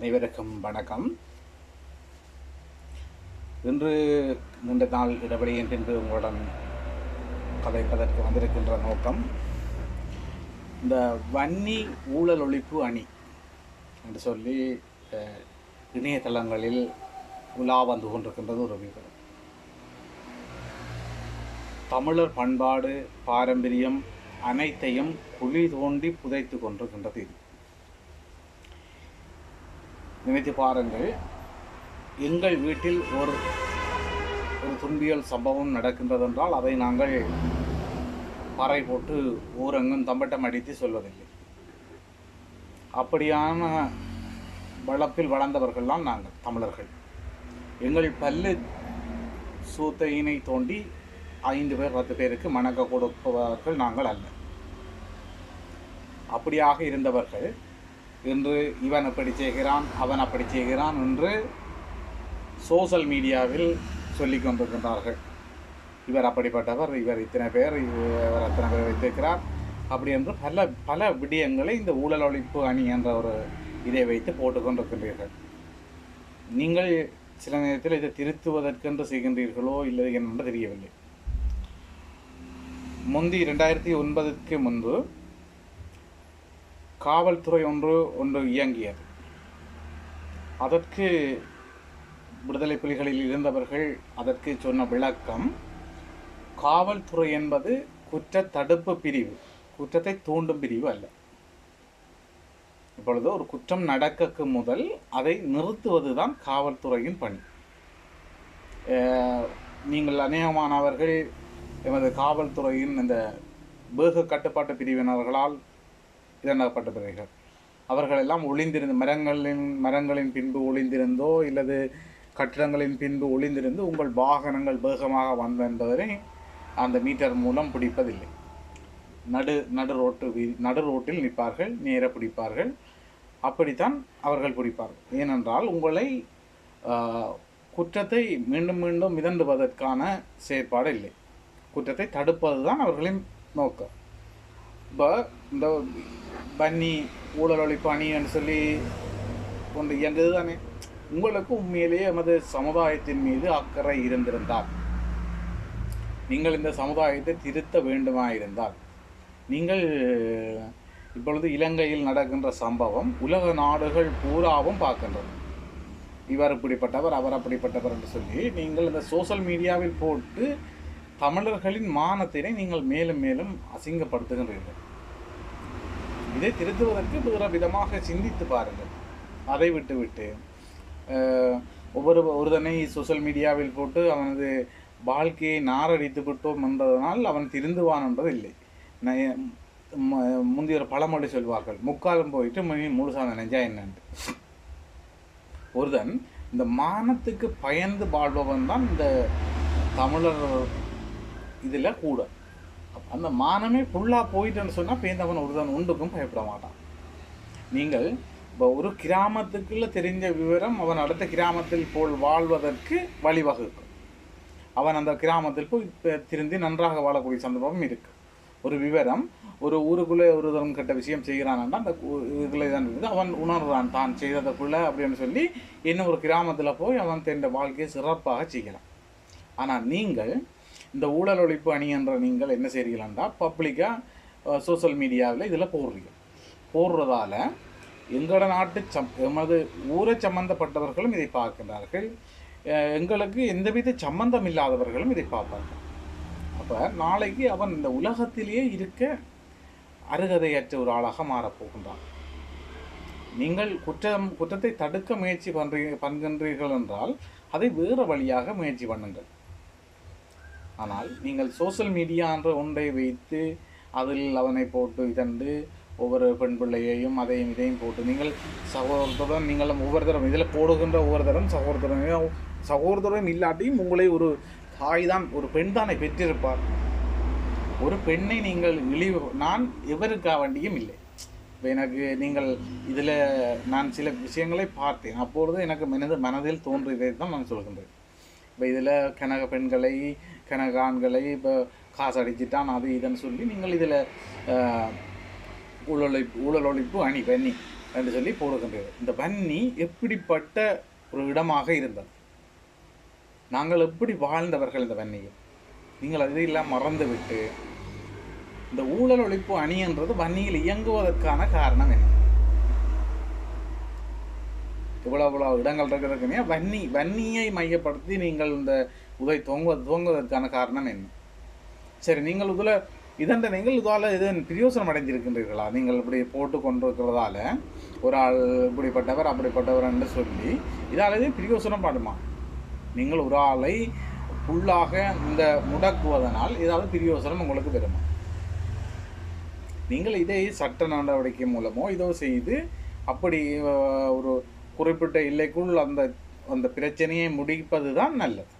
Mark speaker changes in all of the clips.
Speaker 1: அனைவருக்கும் வணக்கம். இன்று நீண்ட நாள் இடைவெளியின் பின்பு உங்களுடன் கதைப்பதற்கு வந்திருக்கின்ற நோக்கம் இந்த வன்னி ஊழல் ஒழிப்பு அணி என்று சொல்லி இணையதளங்களில் உலா வந்து கொண்டிருக்கின்றது ஒரு விவரம். தமிழர் பண்பாடு பாரம்பரியம் அனைத்தையும் குழி தோண்டி புதைத்து கொண்டிருக்கின்றது இது. நினைத்து பாருங்கள். எங்கள் வீட்டில் ஒரு ஒரு துன்பியல் சம்பவம் நடக்கின்றதென்றால் அதை நாங்கள் பறை போட்டு ஊரெங்கும் தம்பட்டம் அடித்து சொல்வதில்லை. அப்படியான வளப்பில் வளர்ந்தவர்கள்லாம் நாங்கள் தமிழர்கள். எங்கள் பல்லு சூத்தையினை தோண்டி ஐந்து பேர் பத்து பேருக்கு மணக்க கொடுப்பவர்கள் நாங்கள் அல்ல. அப்படியாக இருந்தவர்கள் இன்று இவன் அப்படி செய்கிறான் அவன் அப்படி செய்கிறான் என்று சோஷியல் மீடியாவில் சொல்லிக் கொண்டிருக்கின்றார்கள். இவர் அப்படிப்பட்டவர் இவர் இத்தனை பேர் இவர் அத்தனை பேர் வைத்திருக்கிறார். அப்படி என்று பல பல விடயங்களை இந்த ஊழல் ஒழிப்பு அணி என்ற ஒரு இதை வைத்து போட்டுக்கொண்டிருக்கின்றீர்கள் நீங்கள் சில நேரத்தில் இதை திருத்துவதற்கென்று செய்கின்றீர்களோ இல்லை என்று தெரியவில்லை. முந்தி ரெண்டாயிரத்தி ஒன்பதுக்கு முன்பு காவல்துறை ஒன்று ஒன்று இயங்கியது. அதற்கு விடுதலை புலிகளில் இருந்தவர்கள் அதற்கு சொன்ன விளக்கம் காவல்துறை என்பது குற்ற தடுப்பு பிரிவு. குற்றத்தை தூண்டும் பிரிவு அல்ல. இப்பொழுது ஒரு குற்றம் நடக்கக்கு முதல் அதை நிறுத்துவது தான் காவல்துறையின் பணி. நீங்கள் அநேகமானவர்கள் எமது காவல்துறையின் இந்த வேக கட்டுப்பாட்டு பிரிவினர்களால் இதனாகப்பட்டவர்கள் அவர்கள் எல்லாம் ஒளிந்திருந்து மரங்களின் மரங்களின் பின்பு ஒளிந்திருந்தோ இல்லது கட்டிடங்களின் பின்பு ஒளிந்திருந்து உங்கள் வாகனங்கள் வேகமாக வந்த என்பதனை அந்த மீட்டர் மூலம் பிடிப்பதில்லை. நடு நடு ரோட்டு வீ- நடு ரோட்டில் நிற்பார்கள் நேர பிடிப்பார்கள். அப்படித்தான் அவர்கள் பிடிப்பார்கள். ஏனென்றால் உங்களை குற்றத்தை மீண்டும் மீண்டும் மிதண்டுவதற்கான செயற்பாடு இல்லை. குற்றத்தை தடுப்பது தான் அவர்களின் நோக்கம். இப்போ இந்த பன்னி ஊழல் ஒழிப்பு அணின்னு சொல்லி கொண்டு இயங்குது தானே. உங்களுக்கு உண்மையிலேயே எமது சமுதாயத்தின் மீது அக்கறை இருந்திருந்தால் நீங்கள் இந்த சமுதாயத்தை திருத்த வேண்டுமா இருந்தால் நீங்கள் இப்பொழுது இலங்கையில் நடக்கின்ற சம்பவம் உலக நாடுகள் பூராவும் பார்க்கின்றது. இவர் இப்படிப்பட்டவர் அவர் அப்படிப்பட்டவர் என்று சொல்லி நீங்கள் இந்த சோஷியல் மீடியாவில் போட்டு தமிழர்களின் மானத்தினை நீங்கள் மேலும் மேலும் அசிங்கப்படுத்துகின்றீர்கள். இதை திருத்துவதற்கு வேறு விதமாக சிந்தித்து பாருங்கள். அதை விட்டுவிட்டு ஒவ்வொரு ஒருதனை சோஷியல் மீடியாவில் போட்டு அவனது வாழ்க்கையை நாரடித்து விட்டோம் என்பதனால் அவன் திருந்துவான் என்பது இல்லை முந்தைய ஒரு பழமொழி சொல்வார்கள் முக்காலம் போயிட்டு மணி முழுசாக நெஞ்சா என்னன்னு ஒருதன் இந்த மானத்துக்கு பயந்து வாழ்பவன் தான் இந்த தமிழர் இதில் கூட. அந்த மானமே ஃபுல்லாக போயிட்டேன்னு சொன்னால் பேந்தவன் ஒருதன் உண்டுக்கும் பயப்பட மாட்டான். நீங்கள் இப்போ ஒரு கிராமத்துக்குள்ளே தெரிஞ்ச விவரம் அவன் அடுத்த கிராமத்தில் போல் வாழ்வதற்கு வழிவகுக்கும். அவன் அந்த கிராமத்தில் போய் திருந்தி நன்றாக வாழக்கூடிய சந்தர்ப்பம் இருக்கு. ஒரு விவரம் ஒரு ஊருக்குள்ளே ஒருதன் கெட்ட விஷயம் செய்கிறான்னா அந்த இதுக்குள்ளே தான் இருக்குது அவன் உணர்றான் தான் செய்ததுக்குள்ளே அப்படின்னு சொல்லி இன்னும் ஒரு கிராமத்தில் போய் அவன் தன் வாழ்க்கையை சிறப்பாக செய்கிறான். ஆனால் நீங்கள் இந்த ஊழல் ஒழிப்பு அணி என்ற நீங்கள் என்ன செய்கிறீங்களா பப்ளிக்காக சோஷியல் மீடியாவில் இதில் போடுறீங்க. போடுறதால எங்களோட நாட்டு சம் எமது ஊரை சம்பந்தப்பட்டவர்களும் இதை பார்க்கின்றார்கள். எங்களுக்கு எந்தவித சம்பந்தம் இல்லாதவர்களும் இதை பார்ப்பார்கள். அப்போ நாளைக்கு அவன் இந்த உலகத்திலேயே இருக்க அருகதையற்ற ஒரு ஆளாக மாறப்போகின்றான் நீங்கள் குற்றம் குற்றத்தை தடுக்க முயற்சி பண்ணுறீ பண்ணுகின்றீர்கள் என்றால் அதை வேறு வழியாக முயற்சி பண்ணுங்கள். ஆனால் நீங்கள் சோஷியல் மீடியா என்ற ஒன்றை வைத்து அதில் அவனை போட்டு இதண்டு ஒவ்வொரு பெண் பிள்ளையையும் அதையும் இதையும் போட்டு நீங்கள் சகோதரத்துடன் நீங்கள் ஒவ்வொரு தரம் இதில் போடுகின்ற ஒவ்வொரு தரம் சகோதரத்துடன் சகோதரம் இல்லாட்டியும் உங்களை ஒரு தாய் தான் ஒரு பெண் தானே பெற்றிருப்பார். ஒரு பெண்ணை நீங்கள் இழிவு நான் எவருக்கா வேண்டியும் இல்லை. இப்போ எனக்கு நீங்கள் இதில் நான் சில விஷயங்களை பார்த்தேன். அப்பொழுது எனக்கு மனது மனதில் தோன்றியதை தான் நான் சொல்கின்றேன். இப்போ இதில் கனக பெண்களை கனக ஆண்களை இப்போ காசு அடிச்சிட்டான் அது இதுன்னு சொல்லி நீங்கள் இதில் ஊழலொழிப்பு ஊழலொழிப்பு ஊழல் அணி பண்ணி என்று சொல்லி போடுகின்றது. இந்த பன்னி எப்படிப்பட்ட ஒரு இடமாக இருந்தது? நாங்கள் எப்படி வாழ்ந்தவர்கள் இந்த வன்னியை நீங்கள் அதையெல்லாம் மறந்துவிட்டு இந்த ஊழல் ஒழிப்பு அணி என்றது வன்னியில் இயங்குவதற்கான காரணம் என்ன? இவ்வளோ இவ்வளோ இடங்கள் இருக்கிறதுக்குனே வன்னி வன்னியை மையப்படுத்தி நீங்கள் இந்த உதை துவங்க துவங்குவதற்கான காரணம் என்ன? சரி நீங்கள் இதில் இதன் நீங்கள் இதால் இது பிரயோசனம் அடைஞ்சிருக்கின்றீர்களா நீங்கள் இப்படி போட்டு கொண்டிருக்கிறதால ஒரு ஆள் இப்படிப்பட்டவர் அப்படிப்பட்டவர் என்று சொல்லி இதால் இது பிரயோசனம் பாடுமா? நீங்கள் ஒரு ஆளை ஃபுல்லாக இந்த முடக்குவதனால் ஏதாவது பிரயோசனம் உங்களுக்கு பெறுமா? நீங்கள் இதை சட்ட நடவடிக்கை மூலமோ இதோ செய்து அப்படி ஒரு குறிப்பிட்ட எல்லைக்குள் அந்த அந்த பிரச்சனையை முடிப்பது தான் நல்லது.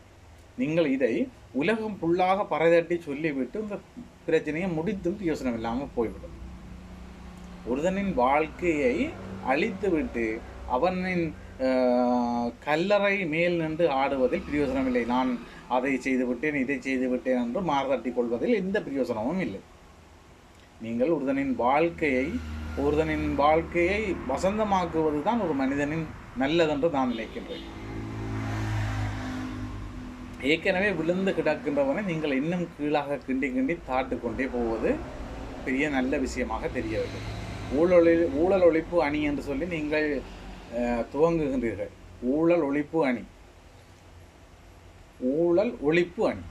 Speaker 1: நீங்கள் இதை உலகம் புல்லாக பறைதட்டி சொல்லிவிட்டு இந்த பிரச்சனையை முடித்தும் யோசனை இல்லாமல் போய்விடும். ஒருதனின் வாழ்க்கையை அழித்துவிட்டு அவனின் கல்லறை மேல் நின்று ஆடுவதில் பிரயோசனமில்லை நான் அதை செய்துவிட்டேன் இதை செய்துவிட்டேன் என்று மாறுதட்டி கொள்வதில் எந்த பிரயோசனமும் இல்லை. நீங்கள் ஒருதனின் வாழ்க்கையை ஒருதனின் வாழ்க்கையை வசந்தமாக்குவது தான் ஒரு மனிதனின் நல்லதென்று நான் நினைக்கின்றேன். ஏற்கனவே விழுந்து கிடக்கின்றவனை நீங்கள் இன்னும் கீழாக கிண்டி கிண்டி தாட்டு கொண்டே போவது பெரிய நல்ல விஷயமாக தெரியவில்லை ஊழலொழி ஊழல் ஒழிப்பு அணி என்று சொல்லி நீங்கள் துவங்குகின்றீர்கள். ஊழல் ஒழிப்பு அணி. ஊழல் ஒழிப்பு அணி.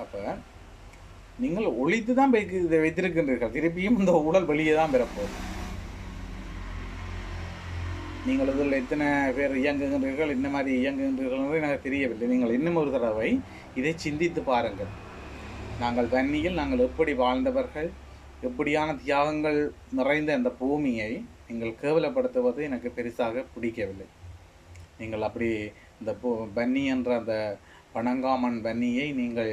Speaker 1: அப்போ நீங்கள் ஒழித்து தான் இதை வைத்திருக்கின்றீர்கள். திருப்பியும் இந்த ஊழல் வெளியே தான் பெறப்போகுது நீங்கள் இதில் எத்தனை பேர் இயங்குகின்றீர்கள் இந்த மாதிரி இயங்குகின்றீர்கள் என்று எனக்கு தெரியவில்லை. நீங்கள் இன்னும் ஒரு தடவை இதை சிந்தித்து பாருங்கள். நாங்கள் தண்ணியில் நாங்கள் எப்படி வாழ்ந்தவர்கள் எப்படியான தியாகங்கள் நிறைந்த அந்த பூமியை நீங்கள் கேவலப்படுத்துவது எனக்கு பெருசாக பிடிக்கவில்லை. நீங்கள் அப்படி இந்த பூ பன்னி என்ற அந்த பனங்காமன் பன்னியை நீங்கள்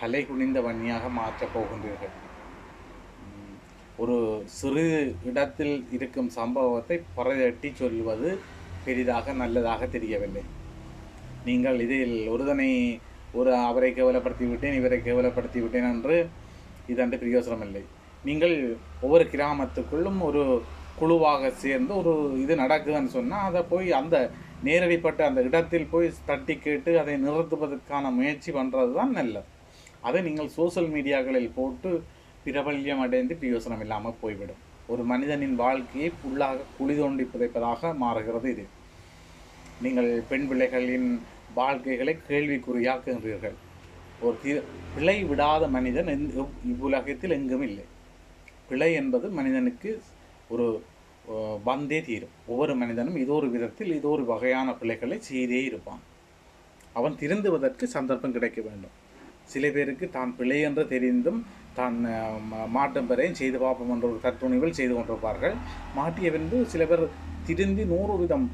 Speaker 1: தலை குனிந்த வன்னியாக மாற்றப் போகின்றீர்கள். ஒரு சிறு இடத்தில் இருக்கும் சம்பவத்தை பறையட்டி சொல்வது பெரிதாக நல்லதாக தெரியவில்லை. நீங்கள் இதில் ஒருதனை ஒரு அவரை கேவலப்படுத்தி விட்டேன் இவரை கேவலப்படுத்தி விட்டேன் என்று இதன்று பிரயோசனம் இல்லை நீங்கள் ஒவ்வொரு கிராமத்துக்குள்ளும் ஒரு குழுவாக சேர்ந்து ஒரு இது நடக்குதுன்னு சொன்னால் அதை போய் அந்த நேரடிப்பட்ட அந்த இடத்தில் போய் தட்டி கேட்டு அதை நிறுத்துவதற்கான முயற்சி பண்ணுறது தான் நல்லது. அதை நீங்கள் சோஷியல் மீடியாக்களில் போட்டு பிரபல்யம் அடைந்து பிரயோசனம் இல்லாமல் போய்விடும். ஒரு மனிதனின் வாழ்க்கையை ஃபுல்லாக குழி தோண்டி புதைப்பதாக மாறுகிறது இது. நீங்கள் பெண் பிள்ளைகளின் வாழ்க்கைகளை கேள்விக்குறியாக்குகின்றீர்கள் ஒரு தி பிழை விடாத மனிதன் எந் இவ்வுலகத்தில் எங்கும் இல்லை. பிழை என்பது மனிதனுக்கு ஒரு வந்தே தீரும். ஒவ்வொரு மனிதனும் இதோ ஒரு விதத்தில் இதோ ஒரு வகையான பிழைகளை செய்தே இருப்பான். அவன் திருந்துவதற்கு சந்தர்ப்பம் கிடைக்க வேண்டும். சில பேருக்கு தான் பிழை என்று தெரிந்தும் தான் மாற்றம் பெறையும் செய்து பார்ப்போம் என்ற ஒரு தத்துணிவில் செய்து கொண்டிருப்பார்கள். மாட்டிய பின்பு சில பேர் திருந்தி நூறு விதம்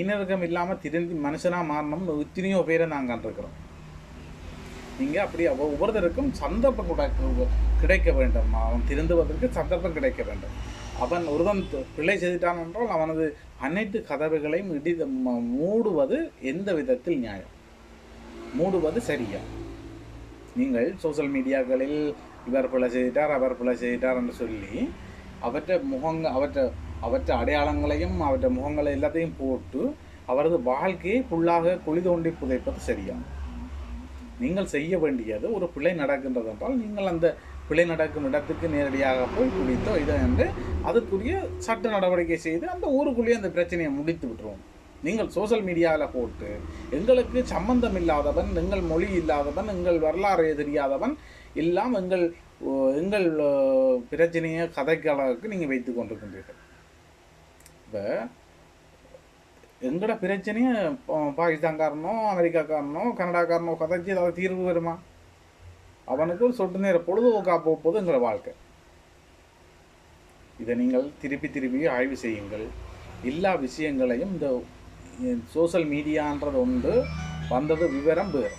Speaker 1: இனர்கம் இல்லாமல் திருந்தி மனுஷனாக மாறணும்னு எத்தனையோ பேரை நாங்கள் கண்டிருக்கிறோம். நீங்கள் அப்படி ஒவ்வொருத்தருக்கும் சந்தர்ப்பம் கூட கிடைக்க வேண்டும். அவன் திருந்துவதற்கு சந்தர்ப்பம் கிடைக்க வேண்டும். அவன் ஒருவன் பிழை செய்துட்டான் என்றால் அவனது அனைத்து கதவுகளையும் இடி மூடுவது எந்த விதத்தில் நியாயம்? மூடுவது சரியா? நீங்கள் சோஷியல் மீடியாக்களில் இவர் பிழை செய்தார் அவர் பிழை செய்தார் என்று சொல்லி அவற்றை முகங்க அவற்றை அவற்றை அடையாளங்களையும் அவற்றை முகங்களை எல்லாத்தையும் போட்டு அவரது வாழ்க்கையை ஃபுல்லாக குழி தோண்டி புதைப்பது சரியா? நீங்கள் செய்ய வேண்டியது ஒரு பிழை நடக்கின்றது என்றால் நீங்கள் அந்த பிழை நடக்கும் இடத்துக்கு நேரடியாக போய் குளித்தோ இதோ என்று அதுக்குரிய சட்ட நடவடிக்கை செய்து அந்த ஊருக்குள்ளேயே அந்த பிரச்சனையை முடித்து விட்டுருவோம். நீங்கள் சோஷியல் மீடியாவில் போட்டு எங்களுக்கு சம்பந்தம் இல்லாதவன் எங்கள் மொழி இல்லாதவன் எங்கள் வரலாறு தெரியாதவன் எல்லாம் எங்கள் ஓ, எங்கள் பிரச்சனையை கதைக்களவுக்கு நீங்கள் வைத்து கொண்டிருக்கின்றீர்கள். இப்போ எங்கட பிரச்சனையை பாகிஸ்தான்காரனோ அமெரிக்காக்காரனோ கனடாக்காரனோ கதைச்சி ஏதாவது தீர்வு வருமா அவனுக்கு ஒரு சொட்டு நேர பொழுதுபோக்கா போகும்போது எங்களோட வாழ்க்கை. இதை நீங்கள் திருப்பி திருப்பி ஆய்வு செய்யுங்கள். எல்லா விஷயங்களையும் இந்த சோஷியல் மீடியான்றது ஒன்று வந்தது விவரம் வேறு.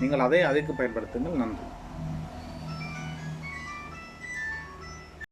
Speaker 1: நீங்கள் அதை அதுக்கு பயன்படுத்துங்கள். நன்றி.